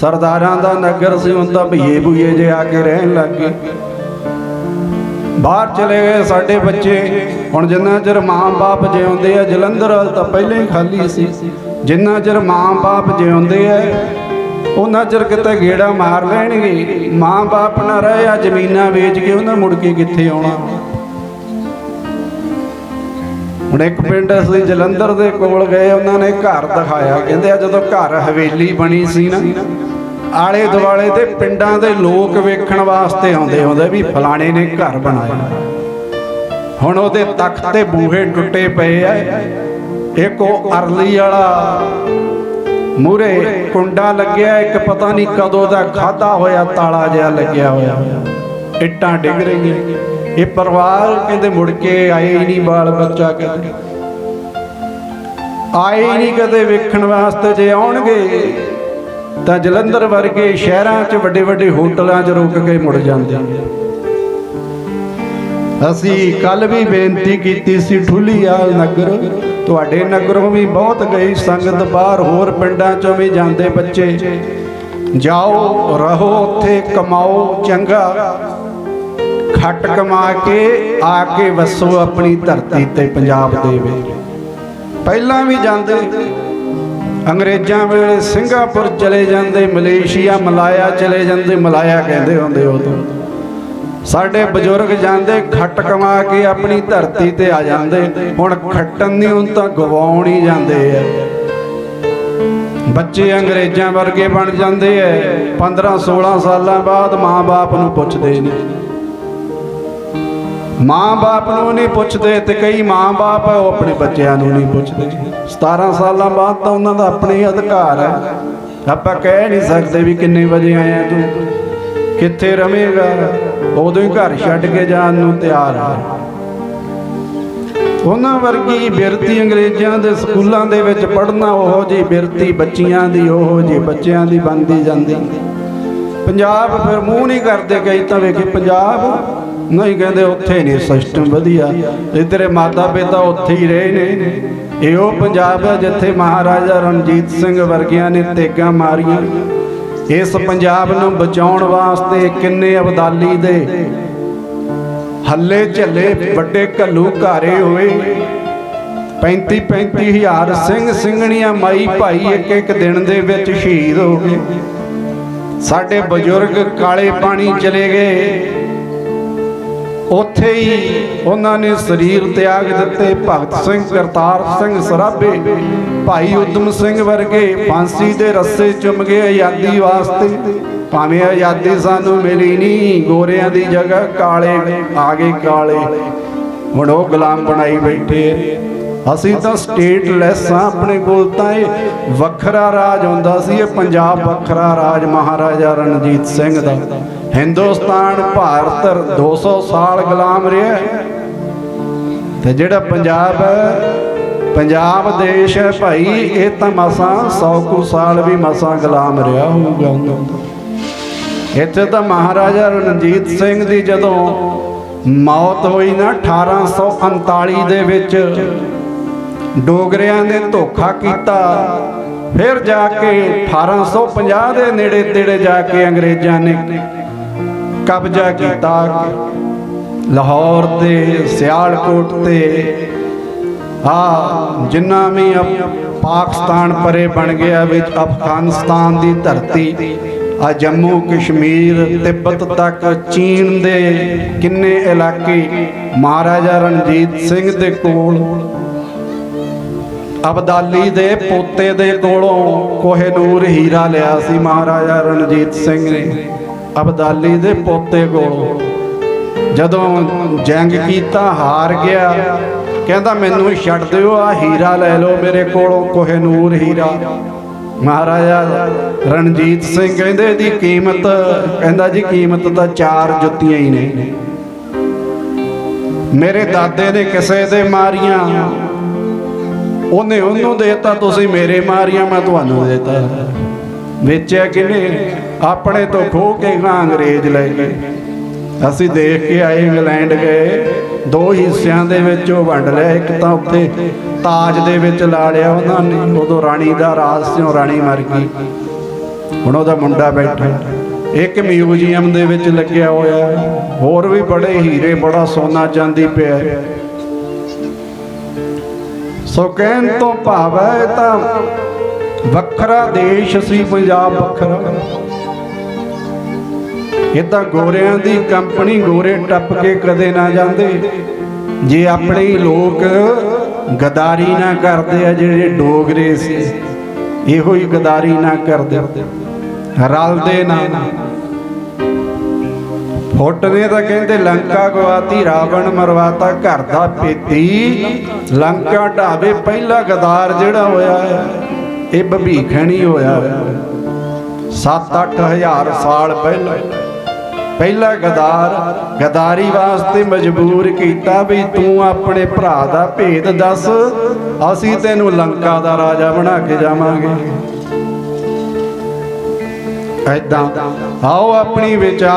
ਸਰਦਾਰਾਂ ਦਾ ਨਗਰ ਸੀ, ਹੁਣ ਤਾਂ ਭਈਏ ਭੂਏ ਜੇ ਆ ਕੇ ਰਹਿਣ ਲੱਗ ਗਏ। ਬਾਹਰ ਚਲੇ ਗਏ ਸਾਡੇ ਬੱਚੇ। ਹੁਣ ਜਿੰਨਾ ਚਿਰ ਮਾਂ-ਬਾਪ ਜਿਉਂਦੇ ਆ, ਜਲੰਧਰ ਵਾਲ ਤਾਂ ਪਹਿਲਾਂ ਹੀ ਖਾਲੀ ਸੀ। ਜਿੰਨਾ ਚਿਰ ਮਾਂ-ਬਾਪ ਜਿਉਂਦੇ ਆ, ਉਹਨਾਂ ਚਿਰ ਕਿਤੇ ਗੇੜਾ ਮਾਰ ਲੈਣਗੇ। ਮਾਂ-ਬਾਪ ਨਾ ਰਹੇ, ਆ ਜ਼ਮੀਨਾਂ ਵੇਚ ਕੇ ਉਹਨਾਂ ਮੁੜ ਕੇ ਕਿੱਥੇ ਆਉਣਾ? ਹੁਣ ਇੱਕ ਪਿੰਡ ਅਸੀਂ ਜਲੰਧਰ ਦੇ ਕੋਲ ਗਏ, ਉਹਨਾਂ ਨੇ ਘਰ ਦਿਖਾਇਆ। ਕਹਿੰਦੇ ਆ ਜਦੋਂ ਘਰ ਹਵੇਲੀ ਬਣੀ ਸੀ ਨਾ ਆਲੇ ਦੁਆਲੇ ਦੇ ਪਿੰਡਾਂ ਦੇ ਲੋਕ ਵੇਖਣ ਵਾਸਤੇ ਆਉਂਦੇ ਹੁੰਦੇ ਵੀ ਫਲਾਣੇ ਨੇ ਘਰ ਬਣਾਇਆ। ਹੁਣ ਉਹਦੇ ਤਖਤ ਤੇ ਬੂਹੇ ਟੁੱਟੇ ਪਏ ਆ। ਇੱਕ ਉਹ ਅਰਲੀ ਵਾਲਾ। ਮੂਰੇ ਕੁੰਡਾ ਲੱਗਿਆ, ਇੱਕ ਪਤਾ ਨਹੀਂ ਕਦੋਂ ਦਾ ਖਾਦਾ ਹੋਇਆ, ਤਾਲਾ ਜਿਹਾ ਲੱਗਿਆ ਹੋਇਆ। ਇੱਟਾਂ ਡਿੱਗ ਰਹੀਆਂ। ਇਹ ਪਰਿਵਾਰ ਕਹਿੰਦੇ ਮੁੜ ਕੇ ਆਏ ਹੀ ਨਹੀਂ ਬਾਲ ਬੱਚਾ ਕਹਿੰਦੇ ਆਏ ਹੀ ਨਹੀਂ ਕਦੇ ਵੇਖਣ ਵਾਸਤੇ ਜੇ ਆਉਣਗੇ। ਤਾਂ ਜਲੰਧਰ ਵਰਗੇ ਸ਼ਹਿਰਾਂ 'ਚ ਵੱਡੇ ਵੱਡੇ ਹੋਟਲਾਂ 'ਚ ਰੁਕ ਕੇ ਮੁੜ ਜਾਂਦੇ ਅਸੀਂ ਕੱਲ ਵੀ ਬੇਨਤੀ ਕੀਤੀ ਸੀ ਠੁੱਲੀਆਲ ਨਗਰ। ਤੁਹਾਡੇ ਨਗਰੋਂ ਵੀ ਬਹੁਤ ਗਈ ਸੰਗਤ, ਬਾਹਰ ਹੋਰ ਪਿੰਡਾਂ 'ਚੋਂ ਵੀ ਜਾਂਦੇ ਬੱਚੇ। ਜਾਓ, ਰਹੋ ਉੱਥੇ, ਕਮਾਓ, ਚੰਗਾ। ਖੱਟ ਕਮਾ ਕੇ ਆ ਕੇ ਵਸੋ ਆਪਣੀ ਧਰਤੀ ਤੇ ਪੰਜਾਬ ਦੇ ਵਿੱਚ। ਪਹਿਲਾਂ ਵੀ ਜਾਂਦੇ। ਅੰਗਰੇਜ਼ਾਂ ਵੇਲੇ ਸਿੰਗਾਪੁਰ ਚਲੇ ਜਾਂਦੇ, ਮਲੇਸ਼ੀਆ, ਮਲਾਇਆ ਚਲੇ ਜਾਂਦੇ, ਮਲਾਇਆ ਕਹਿੰਦੇ ਹੁੰਦੇ ਉਦੋਂ ਸਾਡੇ ਬਜ਼ੁਰਗ ਜਾਂਦੇ, ਖੱਟ ਕਮਾ ਕੇ ਆਪਣੀ ਧਰਤੀ ਤੇ ਆ ਜਾਂਦੇ। ਹੁਣ ਖੱਟਣ ਨਹੀਂ, ਹੁਣ ਤਾਂ ਗਵਾਉਣ ਹੀ ਜਾਂਦੇ ਆ। ਬੱਚੇ ਅੰਗਰੇਜ਼ਾਂ ਵਰਗੇ ਬਣ ਜਾਂਦੇ ਐ। 15 16 ਸਾਲਾਂ ਬਾਅਦ ਮਾਂ-ਬਾਪ ਨੂੰ ਪੁੱਛਦੇ ਨੇ। ਮਾਂ-ਬਾਪ ਨੂੰ ਨਹੀਂ ਪੁੱਛਦੇ ਤੇ ਕਈ ਮਾਂ-ਬਾਪ ਉਹ ਆਪਣੇ ਬੱਚਿਆਂ ਨੂੰ ਨਹੀਂ ਪੁੱਛਦੇ। 17 ਸਾਲਾਂ ਬਾਅਦ ਤਾਂ ਉਹਨਾਂ ਦਾ ਆਪਣੇ ਅਧਿਕਾਰ ਹੈ। ਆਪਾਂ ਕਹਿ ਨਹੀਂ ਸਕਦੇ ਵੀ ਕਿੰਨੇ ਵਜੇ ਆਇਆ ਤੂੰ। ਕਿੱਥੇ ਰਵੇਂਗਾ? ਉਦੋਂ ਹੀ ਘਰ ਛੱਡ ਕੇ ਜਾਣ ਨੂੰ ਤਿਆਰ ਹੈ ਉਹਨਾਂ ਵਰਗੀ ਬਿਰਤੀ ਅੰਗਰੇਜ਼ਾਂ ਦੇ ਸਕੂਲਾਂ ਦੇ ਵਿੱਚ ਪੜ੍ਹਨਾ ਉਹੋ ਜੀ ਬਿਰਤੀ ਬੱਚੀਆਂ ਦੀ, ਉਹੋ ਜੀ ਬੱਚਿਆਂ ਦੀ ਬਣਦੀ ਜਾਂਦੀ। ਪੰਜਾਬ ਫਿਰ ਮੂੰਹ ਨਹੀਂ ਕਰਦੇ ਕਈ ਤਾਂ ਵੇਖੇ, ਪੰਜਾਬ ਨਹੀਂ ਕਹਿੰਦੇ ਉੱਥੇ ਨਹੀਂ, ਸਿਸਟਮ ਵਧੀਆ। ਤੇ ਮਾਤਾ ਪਿਤਾ ਉੱਥੇ ਹੀ ਰਹੇ ਨੇ। ਇਹ ਉਹ ਪੰਜਾਬ ਹੈ ਜਿੱਥੇ ਮਹਾਰਾਜਾ ਰਣਜੀਤ ਸਿੰਘ ਵਰਗਿਆਂ ਨੇ ਤੇਗਾਂ ਮਾਰੀਆਂ। ਇਸ ਪੰਜਾਬ ਨੂੰ ਬਚਾਉਣ ਵਾਸਤੇ ਕਿੰਨੇ ਅਬਦਾਲੀ ਦੇ। ਹੱਲੇ ਝੱਲੇ ਵੱਡੇ ਘੱਲੂ ਘਾਰੇ ਹੋਏ। 35 35 ਹਜ਼ਾਰ ਸਿੰਘ ਸਿੰਘਣੀਆਂ ਮਾਈ ਭਾਈ ਇੱਕ ਇੱਕ ਦਿਨ ਦੇ ਵਿੱਚ ਸ਼ਹੀਦ ਹੋ ਗਏ। ਸਾਡੇ ਬਜ਼ੁਰਗ ਕਾਲੇ ਪਾਣੀ ਚਲੇ ਗਏ। ਉੱਥੇ ਹੀ ਉਹਨਾਂ ਨੇ ਸਰੀਰ ਤਿਆਗ ਦਿੱਤੇ। ਭਗਤ ਸਿੰਘ, ਕਰਤਾਰ ਸਿੰਘ ਸਰਾਭੇ, ਭਾਈ ਉਦਮ ਸਿੰਘ ਵਰਗੇ ਫਾਂਸੀ ਦੇ ਰੱਸੇ ਚੁੰਮ ਗਏ ਆਜ਼ਾਦੀ ਵਾਸਤੇ। ਭਾਵੇਂ ਆਜ਼ਾਦੀ ਸਾਨੂੰ ਮਿਲੀ ਨਹੀਂ, ਗੋਰਿਆਂ ਦੀ ਜਗ੍ਹਾ ਕਾਲੇ ਆ ਗਏ ਕਾਲੇ। ਹੁਣ ਉਹ ਗੁਲਾਮ ਬਣਾਈ ਬੈਠੇ। ਅਸੀਂ ਤਾਂ ਸਟੇਟਲੈਸ ਆ ਆਪਣੇ ਕੋਲ ਤਾਂ ਇਹ ਵੱਖਰਾ ਰਾਜ ਹੁੰਦਾ ਸੀ, ਇਹ ਪੰਜਾਬ ਵੱਖਰਾ ਰਾਜ ਮਹਾਰਾਜਾ ਰਣਜੀਤ ਸਿੰਘ ਦਾ। ਹਿੰਦੁਸਤਾਨ, ਭਾਰਤ 200 ਸਾਲ ਗੁਲਾਮ ਰਿਹਾ ਤੇ ਜਿਹੜਾ ਪੰਜਾਬ ਹੈ, ਪੰਜਾਬ ਦੇਸ਼ ਹੈ ਭਾਈ, ਇਹ ਤਾਂ ਮਸਾਂ 100 ਕੁ ਸਾਲ ਵੀ ਮਸਾਂ ਗੁਲਾਮ ਰਿਹਾ ਹੋਊਗਾ। ਇੱਥੇ ਤਾਂ ਮਹਾਰਾਜਾ ਰਣਜੀਤ ਸਿੰਘ ਦੀ ਜਦੋਂ ਮੌਤ ਹੋਈ ਨਾ 1839 ਦੇ ਵਿੱਚ ਡੋਗਰਿਆਂ ਨੇ ਧੋਖਾ ਕੀਤਾ। ਫਿਰ ਜਾ ਕੇ 1850 ਦੇ ਨੇੜੇ ਤੇੜੇ ਜਾ ਕੇ ਅੰਗਰੇਜ਼ਾਂ ਨੇ ਕਬਜ਼ਾ ਕੀਤਾ। ਲਾਹੌਰ ਤੇ ਸਿਆਲਕੋਟ ਤੇ। ਆ, ਜਿੰਨਾ ਵੀ ਪਾਕਿਸਤਾਨ ਪਰੇ ਬਣ ਗਿਆ ਵਿੱਚ ਅਫਗਾਨਿਸਤਾਨ ਦੀ ਧਰਤੀ, ਆ ਜੰਮੂ ਕਸ਼ਮੀਰ, ਤਿੱਬਤ ਤੱਕ, ਚੀਨ ਦੇ ਕਿੰਨੇ ਇਲਾਕੇ, ਮਹਾਰਾਜਾ ਰਣਜੀਤ ਸਿੰਘ ਦੇ ਕੋਲ ਅਬਦਾਲੀ ਦੇ ਪੋਤੇ ਦੇ ਕੋਲੋਂ ਕੋਹਨੂਰ ਹੀਰਾ ਲਿਆ ਸੀ ਮਹਾਰਾਜਾ ਰਣਜੀਤ ਸਿੰਘ ਨੇ। ਅਬਦਾਲੀ ਦੇ ਪੋਤੇ ਕੋਲੋਂ ਜਦੋਂ ਜੰਗ ਕੀਤਾ, ਹਾਰ ਗਿਆ, ਕਹਿੰਦਾ ਮੈਨੂੰ ਛੱਡ ਦਿਓ ਆ ਹੀਰਾ ਲੈ ਲਓ ਮੇਰੇ ਕੋਲੋਂ ਕੋਹਨੂਰ ਹੀਰਾ। ਮਹਾਰਾਜਾ ਰਣਜੀਤ ਸਿੰਘ ਕਹਿੰਦੇ, ਇਹਦੀ ਕੀਮਤ, ਕਹਿੰਦਾ, ਜੀ ਕੀਮਤ ਤਾਂ ਚਾਰ ਜੁੱਤੀਆਂ ਹੀ ਨੇ। ਮੇਰੇ ਦਾਦੇ ਨੇ ਕਿਸੇ ਦੇ ਮਾਰੀਆਂ ਉਹਨੇ ਉਹਨੂੰ ਦੇਤਾ, ਤੁਸੀਂ ਮੇਰੇ ਮਾਰੀਆਂ, ਮੈਂ ਤੁਹਾਨੂੰ ਦੇਤਾ। ਵੇਚਿਆ ਕਿਨੇ ਆਪਣੇ ਤੋਂ ਖੋ ਕੇ ਗਾਂ ਅੰਗਰੇਜ਼ ਲੈ ਗਏ। ਅਸੀਂ ਦੇਖ ਕੇ ਆਏ, ਇੰਗਲੈਂਡ ਗਏ। ਦੋ ਹਿੱਸਿਆਂ ਦੇ ਵਿੱਚ ਉਹ ਵੰਡ ਲਿਆ, ਇੱਕ ਤਾਂ ਉੱਥੇ ਤਾਜ ਦੇ ਵਿੱਚ ਲਾ ਲਿਆ ਉਹਨਾਂ ਨੇ। ਉਦੋਂ ਰਾਣੀ ਦਾ ਰਾਜ ਸੀ ਰਾਣੀ ਮਰ ਗਈ। ਹੁਣ ਉਹਦਾ ਮੁੰਡਾ ਬੈਠਾ। ਇੱਕ ਮਿਊਜ਼ੀਅਮ ਦੇ ਵਿੱਚ ਲੱਗਿਆ ਹੋਇਆ। ਹੋਰ ਵੀ ਬੜੇ ਹੀਰੇ, ਬੜਾ ਸੋਨਾ ਚਾਂਦੀ ਪਿਆ। ਸੋ ਕਹਿਣ ਤੋਂ ਭਾਵ ਹੈ ਤਾਂ ਵੱਖਰਾ ਦੇਸ਼ ਸੀ ਪੰਜਾਬ। ਵੱਖਰਾ ਇਹ ਤਾਂ ਗੋਰਿਆਂ ਦੀ ਕੰਪਨੀ ਗੋਰੇ ਟੱਪ ਕੇ ਕਦੇ ਨਾ ਜਾਂਦੇ। ਜੇ ਆਪਣੇ ਹੀ ਲੋਕ ਗਦਾਰੀ ਨਾ ਕਰਦੇ ਆ ਜਿਹੜੇ ਡੋਗਰੇ ਸੀ, ਇਹੋ ਹੀ ਗਦਾਰੀ ਨਾ ਕਰਦੇ। ਰਲਦੇ ਨਾ। ਫੁੱਟ ਨੇ ਤਾਂ ਕਹਿੰਦੇ ਲੰਕਾ ਗਵਾਤੀ, ਰਾਵਣ ਮਰਵਾਤਾ, ਘਰ ਦਾ ਪੇਤੀ। ਲੰਕਾ ਢਾਵੇ ਪਹਿਲਾ ਗਦਾਰ ਜਿਹੜਾ ਹੋਇਆ ਹੈ, ਇਹ ਭਵੀਖਣੀ ਹੋਇਆ ਹੈ। 7-8 ਹਜ਼ਾਰ ਸਾਲ ਪਹਿਲਾਂ ਪਹਿਲਾ ਗਦਾਰ ਗਦਾਰੀ ਵਾਸਤੇ ਮਜਬੂਰ ਕੀਤਾ ਵੀ ਤੂੰ ਆਪਣੇ ਭਰਾ ਦਾ ਭੇਦ ਦੱਸ, ਅਸੀਂ ਤੈਨੂੰ ਲੰਕਾ ਦਾ ਰਾਜਾ ਬਣਾ ਕੇ ਜਾਵਾਂਗੇ। ਐਦਾਂ ਆਓ ਆਪਣੀ ਵਿਚਾਰ